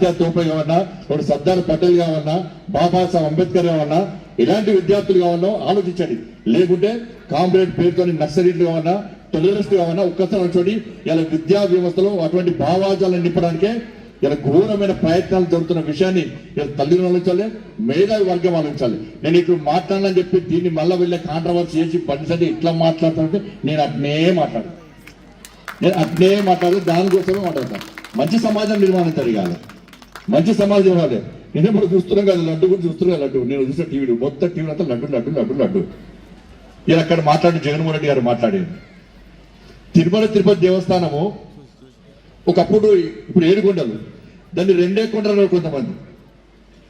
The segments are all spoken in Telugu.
తాత్యా తోపే కావన్నా ఒకటి సర్దార్ పటేల్ కావన్నా బాబాసాహెబ్ అంబేద్కర్ కావన్నా ఇలాంటి విద్యార్థులు కావాలన్నా ఆలోచించండి. లేకుంటే కామ్రేడ్ పేరుతో నర్సరీలు కావన్నా టెర్రరిస్ట్ కావన్నా ఒక్కసారి చూడండి ఇలా విద్యా వ్యవస్థలో అటువంటి భావాజాలను నింపడానికే ఇలా ఘోరమైన ప్రయత్నాలు జరుగుతున్న విషయాన్ని ఇలా తల్లిదండ్రులు ఆలోచించాలి మేధావి వర్గం ఆలోచించాలి. నేను ఇప్పుడు మాట్లాడాలని చెప్పి దీన్ని మళ్ళీ వెళ్ళే కాంట్రవర్సీ చేసి పనిసరి ఇట్లా మాట్లాడుతుంటే నేను అట్నే మాట్లాడు నేను అట్నే మాట్లాడు దానికోసమే మాట్లాడతాను. మంచి సమాజం నిర్మాణం జరగాలి. మంచి సమాజం వాళ్ళే నేను ఇప్పుడు చూస్తున్నాం కదా లడ్డు గురించి చూస్తున్నాం లడ్డు. నేను చూసిన టీవీ మొత్తం టీవీ అంతా లడ్డు లడ్డు లడ్డు లడ్డు. ఇలా అక్కడ మాట్లాడి జగన్మోహన్ రెడ్డి గారు మాట్లాడేది. తిరుమల తిరుపతి దేవస్థానము ఒకప్పుడు ఇప్పుడు ఏడు కొండలు. దాన్ని రెండే కొండలు కొంతమంది.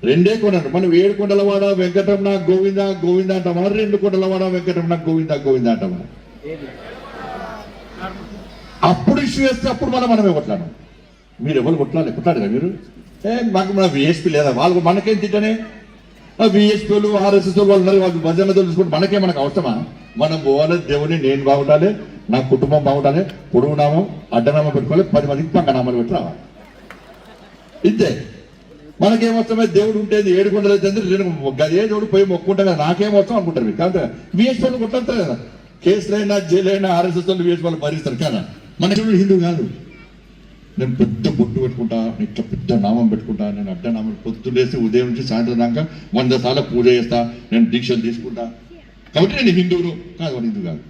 రెండే కొండలు. మనం ఏడు కొండలవాడ వెంకటరమణ గోవింద గోవింద అంటామా రెండు కొండలవాడ వెంకటరమణ గోవింద గోవింద అంటామా అప్పుడు ఇష్యూ వేస్తే అప్పుడు మనం మనమే కొట్లాడు మీరు ఎవరు కొట్లాలి కొట్లాడు మీరు? ఏ మాకు మన విఎస్పీ లేదా? వాళ్ళు మనకేం తిట్టనే? విఎస్పీలు ఆర్ఎస్ఎస్ వాళ్ళు ఉన్నారు వాళ్ళు భజన తెలుసుకుంటే మనకే మనకు అవసరమా? మనం పోవాలి దేవుని నేను బాగుండాలి నా కుటుంబం బాగుండాలి పొడుగు నామం అడ్డనామం పెట్టుకోవాలి పది మందికి పక్క నామాలు పెట్టి రావాలి. ఇంతే. అవసరమే? దేవుడు ఉంటేది ఏడు కొండలు నేను గదే దేవుడు పోయి మొక్కుంటా కదా నాకేం వస్తాం అనుకుంటారు మీరు? కాబట్టి విఎస్ వాళ్ళు కొట్లాడతారు కదా. కేసులైనా జైలైనా ఆర్ఎస్ఎస్ వాళ్ళు విఎస్పీ వాళ్ళు భరిస్తారు కదా. మన హిందూ కాదు. నేను పెద్ద బొట్టు పెట్టుకుంటా ఇట్లా పెద్ద నామం పెట్టుకుంటా నేను అడ్డనామం పొద్దులేసి ఉదయం నుంచి సాయంత్రం దాకా వంద సార్లు పూజ చేస్తా నేను దీక్షలు తీసుకుంటా. కాబట్టి నేను హిందువును కాదు వాడు హిందూ కాదు.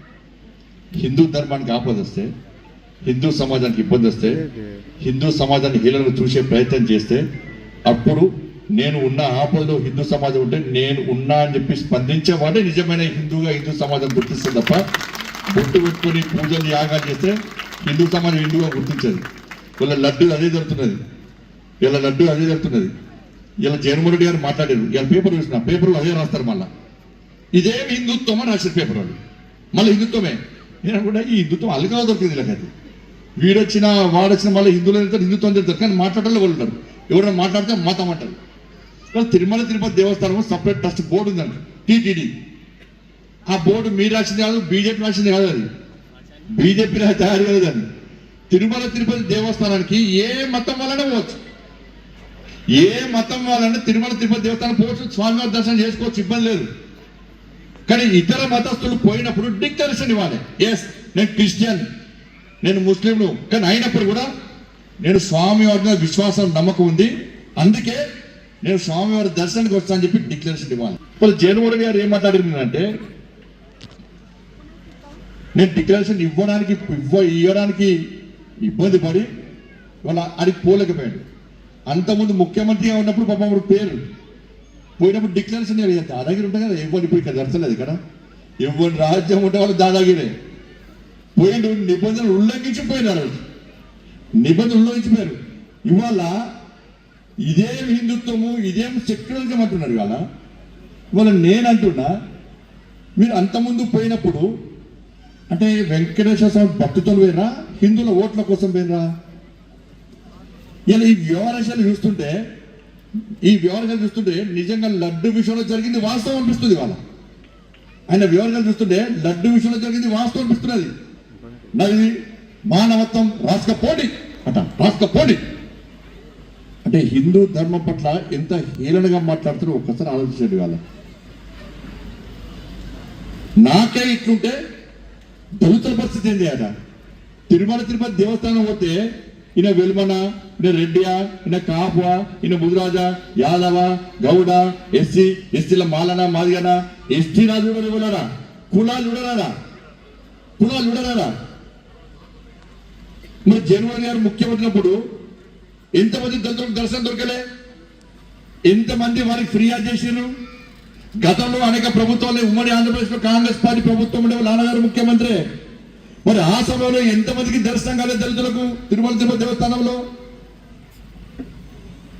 హిందూ ధర్మానికి ఆపద వస్తే హిందూ సమాజానికి ఇబ్బంది వస్తే హిందూ సమాజాన్ని హీలను చూసే ప్రయత్నం చేస్తే అప్పుడు నేను ఉన్న ఆపదలో హిందూ సమాజం ఉంటే నేను ఉన్నా అని చెప్పి స్పందించేవాడే నిజమైన హిందూగా హిందూ సమాజం గుర్తిస్తుంది తప్ప బొట్టు పెట్టుకొని పూజలు యాగాలు చేస్తే హిందూ సమాజం హిందూగా గుర్తించదు. వీళ్ళ లడ్డు అదే జరుగుతున్నది. వీళ్ళ లడ్డు అదే జరుగుతున్నది. ఇలా జగన్మోహన్ రెడ్డి గారు మాట్లాడారు. ఇలా పేపర్ చూసిన పేపర్లు అదే రాస్తారు మళ్ళా. ఇదేం హిందుత్వం అని రాసిన పేపర్ వాళ్ళు. మళ్ళీ హిందుత్వమే. నేను కూడా ఈ హిందుత్వం అలగా దొరికింది వీళ్ళకది వీడొచ్చిన వాడొచ్చిన మళ్ళీ హిందువులు తింటారు హిందుత్వం తింటారు కానీ మాట్లాడాలి వాళ్ళు ఉంటారు ఎవరైనా మాట్లాడితే మతం అంటారు కానీ Tirumala Tirupati Devasthanam separate trust board ఉందండి టీటీడీ. ఆ బోర్డు మీరు రాసింది కాదు బీజేపీ రాసింది కాదు అది. బీజేపీ తయారు కాదు దాన్ని తిరుమల తిరుపతి దేవస్థానానికి ఏ మతం వలన పోవచ్చు? ఏ మతం వలన తిరుమల తిరుపతి దేవస్థానం పోవచ్చు? స్వామివారి దర్శనం చేసుకోవచ్చు ఇబ్బంది లేదు. కానీ ఇతర మతస్థులు పోయినప్పుడు డిక్లరేషన్ ఇవ్వాలి. ఎస్ నేను క్రిస్టియన్ నేను ముస్లింను కానీ అయినప్పుడు కూడా నేను స్వామివారి మీద విశ్వాసం నమ్మకం ఉంది. అందుకే నేను స్వామివారి దర్శనానికి వస్తానని చెప్పి డిక్లరేషన్ ఇవ్వాలి. ఇప్పుడు జగన్మోహన్ గారు ఏం మాట్లాడిందంటే నేను డిక్లరేషన్ ఇవ్వడానికి ఇవ్వ ఇవ్వడానికి ఇబ్బంది పడి వాళ్ళ అడిగి పోలేకపోయాడు. అంతకుముందు ముఖ్యమంత్రిగా ఉన్నప్పుడు పాపం అప్పుడు పేరు పోయినప్పుడు డిక్లరేషన్ దాదాగిరి ఉంటుంది కదా ఇవ్వండి ఇప్పుడు ఇక్కడ దర్శనలేదు ఇక్కడ. ఎవరి రాజ్యం ఉంటే వాళ్ళు దాదాగిరే. పోయిండు నిబంధనలు ఉల్లంఘించిపోయినారు. నిబంధనలు ఉల్లంఘించిపోయారు ఇవాళ ఇదేం హిందుత్వము ఇదేం సెక్యులరిజం అంటున్నారు ఇవాళ. ఇవాళ నేను అంటున్నా మీరు అంతకుముందు పోయినప్పుడు అంటే వెంకటేశ్వర స్వామి భక్తితో పోయినా హిందువుల ఓట్ల కోసం పోయినరా ఇలా ఈ వ్యవహారాలు చూస్తుంటే ఈ వ్యవహారాలు చూస్తుంటే నిజంగా లడ్డు విషయంలో జరిగింది వాస్తవం అనిపిస్తుంది వాళ్ళ ఆయన వివరాలు చూస్తుంటే లడ్డు విషయంలో జరిగింది వాస్తవం అనిపిస్తున్నది. నది మానవత్వం రాసుకపోండి అట రాసుకపోండి అంటే హిందూ ధర్మం పట్ల ఎంత హీలనగా మాట్లాడుతారో ఒక్కసారి ఆలోచించండి వాళ్ళ నాకే ఇట్లుంటే దళితుల పరిస్థితి ఏంది ఆడ? తిరుమల తిరుపతి దేవస్థానం పోతే ఈయన వెల్మన ఈయన రెడ్డియా ఈయన కాపువా ఈయన ముదిరాజా యాదవ గౌడ ఎస్సీ ఎస్సీల మాలన మాదిగన ఎస్టీ రాజు కూడా కులాలు చూడరారా కులాలు చూడరారా మరి జగన్మోహన్ గారు ముఖ్యమంత్రినప్పుడు ఎంతమంది దళితులకు దర్శనం దొరకలే? ఎంతమంది వారికి ఫిర్యాదు చేసినారు గతంలో అనేక ప్రభుత్వాలు ఉమ్మడి ఆంధ్రప్రదేశ్లో కాంగ్రెస్ పార్టీ ప్రభుత్వం ఉండే నాన్నగారు ముఖ్యమంత్రి. మరి ఆ సమయంలో ఎంతమందికి దర్శనం కాలేదు దళితులకు? తిరుమల తిరుపతి దేవస్థానంలో.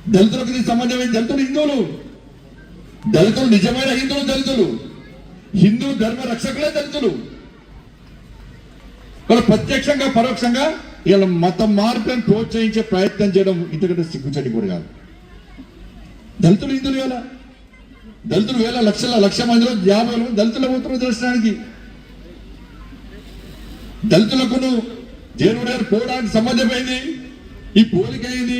దళితులకు సంబంధమైన దళితులు హిందువులు. దళితులు నిజమైన హిందువులు దళితులు. హిందూ ధర్మ రక్షకులే దళితులు. వాళ్ళు ప్రత్యక్షంగా పరోక్షంగా ఇలా మత మార్పులను ప్రోత్సహించే ప్రయత్నం చేయడం ఇంతకంటే సిగ్గుచడి కూడా కాదు. దళితులు హిందువులు ఎలా దళితులు వేల లక్షల లక్ష మందిలో యాభై వేల దళితుల పోతున్నారు దర్శనానికి దళితులకును దేవుడారు పోవడానికి సంబంధమైంది ఈ పోలికైంది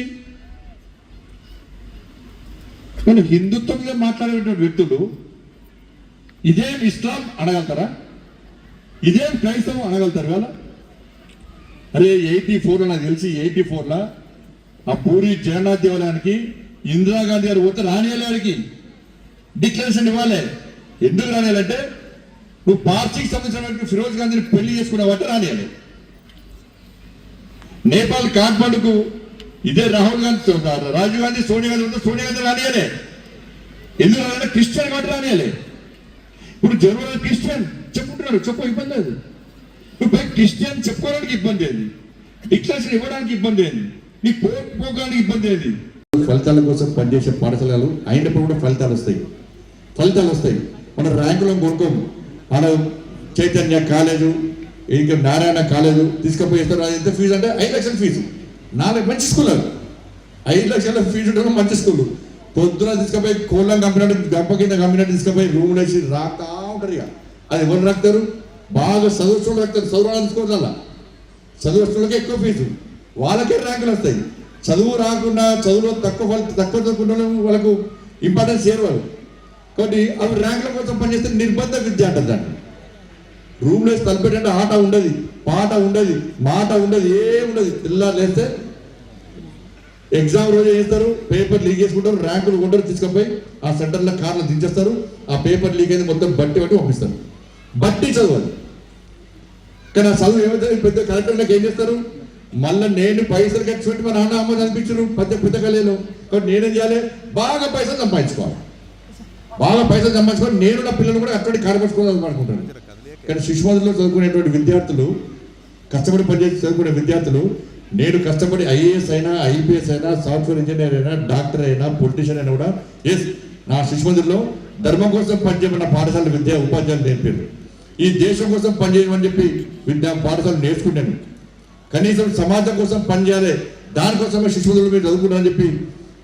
అయింది హిందుత్వంలో మాట్లాడేటువంటి వ్యక్తులు ఇదేం ఇస్లాం అనగలుగుతారా? ఇదేం క్రైస్తవం అనగలుగుతారు కదా అరే ఎయిటీ ఫోర్లో నాకు తెలిసి ఎయిటీ ఫోర్లో ఆ పూరి జగన్నాథ్ దేవాలయానికి ఇందిరాగాంధీ గారు పోతే రానియాలకి డిక్లరేషన్ ఇవ్వాలి. ఎందుకు రాలేదంటే నువ్వు పార్టీకి సంబంధించిన ఫిరోజ్ గాంధీని పెళ్ళి చేసుకున్నావంటే రానియాలి నేపాల్ కాఠ్మండుకు ఇదే రాహుల్ గాంధీ రాజీవ్ గాంధీ సోనియా గాంధీ ఉంటే సోనియా గాంధీ రానియాలి ఎందుకు రాలంటే క్రిస్టియన్ కాబట్టి రానియాలి ఇప్పుడు జర్మన్ క్రిస్టియన్ చెప్పుకుంటున్నారు. చెప్పు ఇబ్బంది లేదు. నువ్వు క్రిస్టియన్ చెప్పుకోవడానికి ఇబ్బంది ఏంది? డిక్లరేషన్ ఇవ్వడానికి ఇబ్బంది ఏంది? నీ పోగడానికి ఇబ్బంది ఏంది? ఫలితాల కోసం పనిచేసే పాఠశాలలు అయినప్పుడు కూడా ఫలితాలు వస్తాయి. ఫలితాలు వస్తాయి. మన ర్యాంకులను కొనుక్కోము మనం చైతన్య కాలేజు ఇంకా నారాయణ కాలేజు తీసుకుపోయిస్తారు అది ఎంత ఫీజు అంటే ఐదు లక్షల ఫీజు నాలుగు మంచి స్కూల్ అవి ఐదు లక్షల ఫీజు ఉండడం మంచి స్కూల్ పొద్దున తీసుకుపోయి కోళ్ళం కంపెనీ గంప కింద కంపెనీ తీసుకుపోయి రూమ్ వేసి రాకా ఉంటారు ఇక. అది ఎవరు రాక్తారు? బాగా చదువుతున్న రాక్తారు. చదువు తీసుకోవాలా చదువుతున్నకే ఎక్కువ ఫీజు వాళ్ళకే ర్యాంకులు వస్తాయి. చదువు రాకుండా చదువులో తక్కువ తక్కువ చదువుకున్న వాళ్ళకు ఇంపార్టెన్స్ చేయరు వాళ్ళు కాబట్టి అవి ర్యాంకుల కోసం పనిచేస్తే నిర్బంధ విద్య అంటారు దాన్ని. రూమ్ లేసి తలపెట్టంటే ఆట ఉండదు పాట ఉండదు మాట ఉండదు ఏం ఉండదు. తెల్లారు లేస్తే ఎగ్జామ్ రోజు చేస్తారు పేపర్ లీక్ చేసుకుంటారు ర్యాంకులు కొంటారు తీసుకుపోయి ఆ సెంటర్లో కార్లు దించేస్తారు ఆ పేపర్ లీక్ అయితే మొత్తం బట్టి బట్టి పంపిస్తారు. బట్టి చదవాలి. కానీ ఆ చదువు ఏమైతే పెద్ద కలెక్టర్లకు ఏం చేస్తారు? మళ్ళీ నేను పైసలు ఖర్చు పెట్టి మా నాన్న అమ్మ చనిపించరు పెద్ద పెద్ద కళలో. కాబట్టి నేనేం చేయాలి? బాగా పైసలు సంపాదించుకోవాలి. బాగా పైసలు సంపాదించుకొని నేను నా పిల్లలు కూడా అక్కడికి కనపరుచుకోవాలి అనుకుంటాను. కానీ శిశుమందిలో చదువుకునేటువంటి విద్యార్థులు కష్టపడి పనిచేసి చదువుకునే విద్యార్థులు నేను కష్టపడి ఐఏఎస్ అయినా ఐపీఎస్ అయినా సాఫ్ట్వేర్ ఇంజనీర్ అయినా డాక్టర్ అయినా పొలిటీషియన్ అయినా కూడా ఎస్ నా శిశుమందిలో ధర్మం కోసం పనిచేయమన్న పాఠశాల విద్యా ఉపాధ్యాయులు నేర్పారు ఈ దేశం కోసం పనిచేయమని చెప్పి విద్యా పాఠశాల నేర్చుకున్నాను కనీసం సమాజం కోసం పనిచేయాలి దానికోసమే శిశువులు మీరు చదువుకున్నారని చెప్పి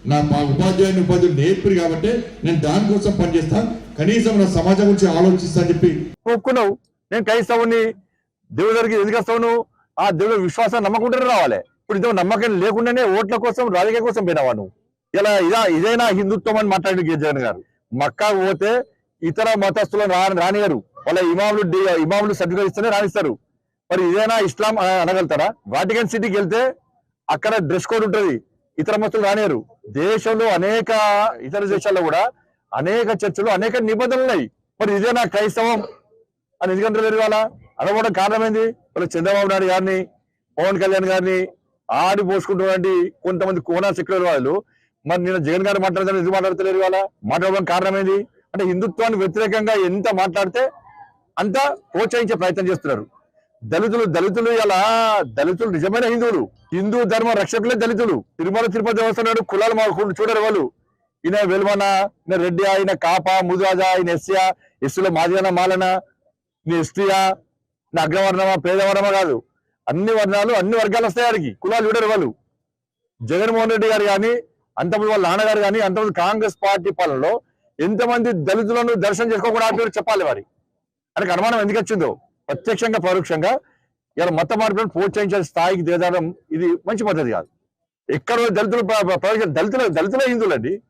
నా మా ఉపాధ్యాయుని ఉపాధ్యాయులు నేర్పిరు కాబట్టి నేను దానికోసం పనిచేస్తాను కనీసం నా సమాజం గురించి ఆలోచిస్తాను చెప్పి. ఒప్పుకున్నావు. నేను క్రైస్తవుని దేవుడి దగ్గరికి ఎందుకు ఆ దేవుడు విశ్వాసం నమ్మకుంటూనే రావాలి. ఇప్పుడు ఇంత నమ్మకం లేకుండానే ఓట్ల కోసం రాజకీయ కోసం పోయినావా నువ్వు? ఇలా ఇదా ఇదేనా హిందుత్వం అని మాట్లాడి జగన్ గారు. మక్కా పోతే ఇతర మతస్థులను రా రానియరు వాళ్ళ ఇమాములు ఇమాములు సర్టిఫికేట్ ఇస్తేనే రాణిస్తారు మరి ఇదేనా ఇస్లాం అనగలుగుతారా? వాటికన్ సిటీకి వెళ్తే అక్కడ డ్రెస్ కోడ్ ఉంటుంది. ఇతర మతులు రానేరు. దేశంలో అనేక ఇతర దేశాల్లో కూడా అనేక చర్చలు అనేక నిబంధనలు ఉన్నాయి మరి ఇదేనా క్రైస్తవం అని ఎందుకంటే లేరు ఇవాళ? అనకపోవడం కారణం ఏంది వాళ్ళ చంద్రబాబు నాయుడు గారిని పవన్ కళ్యాణ్ గారిని ఆడి పోసుకుంటున్నటువంటి కొంతమంది కోనా సెక్యులర్ వాళ్ళు. మరి నేను జగన్ గారు మాట్లాడతాను ఎందుకు మాట్లాడతలేరు ఇవాళ? మాట్లాడడం కారణమైంది? అంటే హిందుత్వానికి వ్యతిరేకంగా ఎంత మాట్లాడితే అంత ప్రోత్సహించే ప్రయత్నం చేస్తున్నారు. దళితులు దళితులు ఇలా దళితులు నిజమైన హిందువులు. హిందూ ధర్మ రక్షకులే దళితులు. తిరుమల తిరుపతి దేవస్థానం కులాలు మా చూడరు వాళ్ళు. ఈయన వెలువన ఈయన రెడ్డి ఆయన కాప ముదురాజా ఆయన ఎస్యా ఎస్సులో మాదిగన మాలన నీ ఎస్టీయా నీ అగ్రవర్ణమా పేదవర్ణమా కాదు. అన్ని వర్ణాలు అన్ని వర్గాలు వస్తాయి వాడికి కులాలు చూడరు వాళ్ళు. జగన్మోహన్ రెడ్డి గారు కానీ అంతమంది వాళ్ళ నాన్నగారు కానీ అంతమంది కాంగ్రెస్ పార్టీ పాలనలో ఎంతమంది దళితులను దర్శనం చేసుకోకుండా ఆపారో చెప్పాలి వారి. ఆయనకు అనుమానం ఎందుకు వచ్చిందో? ప్రత్యక్షంగా పరోక్షంగా ఇలా మత మార్పులను ప్రోత్సహించే స్థాయికి దిగజారడం ఇది మంచి పద్ధతి కాదు. ఎక్కడ దళితులు ప్ర- దళితుల దళితుల హిందువులండి.